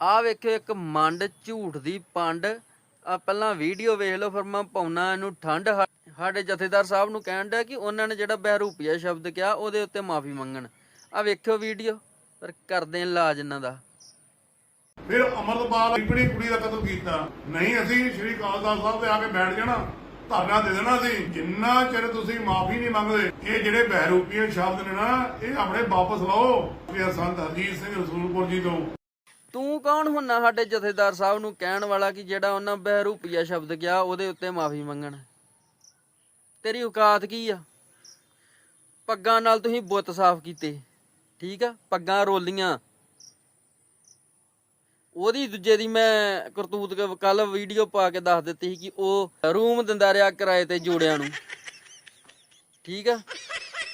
ਆ ਵੇਖਿਓ ਇੱਕ ਮੰਡ ਝੂਠ ਦੀ ਪੰਡ। ਆ ਪਹਿਲਾਂ ਵੀਡੀਓ ਵੇਖ ਲਓ ਫਿਰ ਮੈਂ ਪਾਉਣਾ ਇਹਨੂੰ ਠੰਡ। ਸਾਡੇ ਜਥੇਦਾਰ ਸਾਹਿਬ ਨੂੰ ਕਹਿਣ ਡਿਆ ਕਿ ਉਹਨਾਂ ਨੇ ਜਿਹੜਾ ਬਹਿਰੂਪੀਆ ਸ਼ਬਦ ਕਿਹਾ ਉਹਦੇ ਉੱਤੇ ਮਾਫੀ ਮੰਗਣ। ਆ ਵੇਖਿਓ ਵੀਡੀਓ, ਪਰ ਕਰਦੇ ਇਲਾਜ ਇਹਨਾਂ ਦਾ। ਫਿਰ ਅਮਰਪਾਲ ਆਪਣੀ ਕੁੜੀ ਦਾ ਕਤਲ ਕੀਤਾ। ਨਹੀਂ, ਅਸੀਂ ਸ਼੍ਰੀ ਅਕਾਲ ਤਖਤ ਸਾਹਿਬ ਤੇ ਆ ਕੇ ਬੈਠ ਜਾਣਾ। ਧਰਨਾ ਦੇ ਦੇਣਾ ਸੀ ਜਿੰਨਾ ਚਿਰ ਤੁਸੀਂ ਮਾਫੀ ਨਹੀਂ ਮੰਗਦੇ, ਇਹ ਜਿਹੜੇ ਬਹਿਰੂਪੀਏ ਸ਼ਬਦ ਨੇ ਨਾ, ਇਹ ਆਪਣੇ ਵਾਪਸ ਲਓ। ਵੀ ਸੰਤ ਹਰਜੀਤ ਸਿੰਘ ਰਸੂਲਪੁਰ ਜੀ ਤੋਂ। ਤੂੰ ਕੌਣ ਹੁੰਨਾ ਸਾਡੇ ਜਥੇਦਾਰ ਸਾਹਿਬ ਨੂੰ ਕਹਿਣ ਵਾਲਾ ਕਿ ਜਿਹੜਾ ਉਹਨਾਂ ਬਹਿਰੂਪੀਆ ਸ਼ਬਦ ਕਿਹਾ ਉਹਦੇ ਉੱਤੇ ਮਾਫੀ ਮੰਗਣ? ਤੇਰੀ ਔਕਾਤ ਕੀ ਆ? ਪੱਗਾਂ ਨਾਲ ਤੁਸੀਂ ਬੁੱਤ ਸਾਫ਼ ਕੀਤੇ, ਠੀਕ ਆ? ਪੱਗਾਂ ਰੋਲੀਆਂ। ਉਹਦੀ ਦੂਜੇ ਦੀ ਮੈਂ ਕਰਤੂਤ ਕੱਲ ਵੀਡੀਓ ਪਾ ਕੇ ਦੱਸ ਦਿੱਤੀ ਸੀ ਕਿ ਉਹ ਰੂਮ ਦਿੰਦਾ ਰਿਹਾ ਕਿਰਾਏ ਤੇ ਜੋੜਿਆਂ ਨੂੰ। ਠੀਕ ਆ?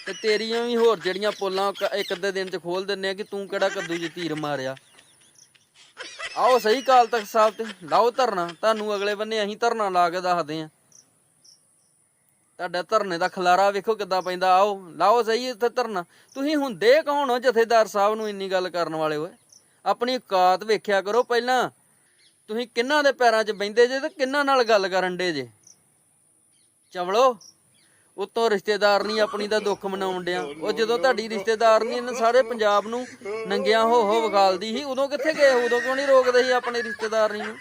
ਤੇ ਤੇਰੀਆਂ ਵੀ ਹੋਰ ਜਿਹੜੀਆਂ ਪੋਲਾਂ ਇੱਕ ਅੱਧੇ ਦਿਨ ਚ ਖੋਲ ਦਿੰਨੇ ਆ ਕਿ ਤੂੰ ਕਿਹੜਾ ਕੱਦੂ ਚ ਤੀਰ ਮਾਰਿਆ? ਆਓ ਸਹੀ ਕਾਲ ਤੱਕ ਸਾਹਿਬ ਤੇ, ਲਾਓ ਧਰਨਾ, ਤੁਹਾਨੂੰ ਅਗਲੇ ਬੰਨੇ ਅਸੀਂ ਧਰਨਾ ਲਾ ਕੇ ਦੱਸਦੇ ਆ ਤੁਹਾਡਾ ਧਰਨੇ ਦਾ ਖਲਾਰਾ ਵੇਖੋ ਕਿੱਦਾਂ ਪੈਂਦਾ, ਆਓ, ਲਾਓ ਸਹੀ ਇੱਥੇ ਧਰਨਾ। ਤੁਸੀਂ ਹੁੰਦੇ ਕੌਣ ਹੋ ਜਥੇਦਾਰ ਸਾਹਿਬ ਨੂੰ ਇੰਨੀ ਗੱਲ ਕਰਨ ਵਾਲੇ ਓਏ ਆਪਣੀ ਔਕਾਤ ਵੇਖਿਆ ਕਰੋ ਪਹਿਲਾਂ। ਤੁਸੀਂ ਕਿੰਨਾਂ ਦੇ ਪੈਰਾਂ 'ਚ ਬੈੰਦੇ ਜੇ ਤੇ ਕਿੰਨਾਂ ਨਾਲ ਗੱਲ ਕਰਨ ਡੇ ਜੇ? ਚਵਲੋ। ਉਤੋਂ ਰਿਸ਼ਤੇਦਾਰ ਨਹੀਂ ਆਪਣੀ ਦਾ ਦੁੱਖ ਮਨਾਉਣ ਡਿਆ। ਉਹ ਜਦੋਂ ਤੁਹਾਡੀ ਰਿਸ਼ਤੇਦਾਰ ਨਹੀਂ, ਇਹਨੇ ਸਾਰੇ ਪੰਜਾਬ ਨੂੰ ਨੰਗਿਆਂ ਹੋ ਹੋ ਵਿਖਾਲਦੀ ਸੀ। ਉਦੋਂ ਕਿੱਥੇ ਗਏ ਉਦੋਂ ਕਿਉਂ ਨਹੀਂ ਰੋਕਦੇ ਸੀ ਆਪਣੇ ਰਿਸ਼ਤੇਦਾਰ ਨੂੰ?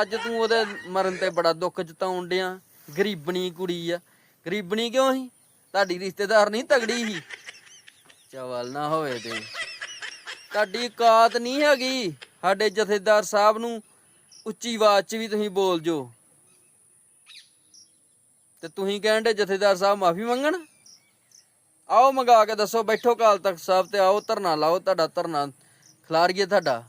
ਅੱਜ ਤੂੰ ਉਹਦੇ ਮਰਨ ਤੇ ਬੜਾ ਦੁੱਖ ਜਤਾਉਣ ਡਿਆ। ਗਰੀਬਣੀ ਕੁੜੀ ਆ। ਗਰੀਬਣੀ ਕਿਉਂ ਸੀ? ਤੁਹਾਡੀ ਰਿਸ਼ਤੇਦਾਰ ਨਹੀਂ ਤਗੜੀ ਸੀ। ਚਵਲ ਨਾ ਹੋਵੇ ਤੇ। ਤੁਹਾਡੀ ਕਾਤ ਨਹੀਂ ਹੈਗੀ। ਸਾਡੇ ਜਥੇਦਾਰ ਸਾਹਿਬ ਨੂੰ ਉੱਚੀ ਆਵਾਜ਼ 'ਚ ਵੀ ਤੁਸੀਂ ਬੋਲ ਜੋ ਤੇ ਤੁਸੀਂ ਕਹਿੰਦੇ ਜਥੇਦਾਰ ਸਾਹਿਬ ਮਾਫੀ ਮੰਗਣ? ਆਓ ਮੰਗਾ ਕੇ ਦੱਸੋ, ਬੈਠੋ ਕਾਲ ਤਖਤ ਸਾਹਿਬ ਤੇ ਆਓ, ਧਰਨਾ ਲਾਓ, ਤੁਹਾਡਾ ਧਰਨਾ ਖਿਲਾਰੀਏ ਤੁਹਾਡਾ।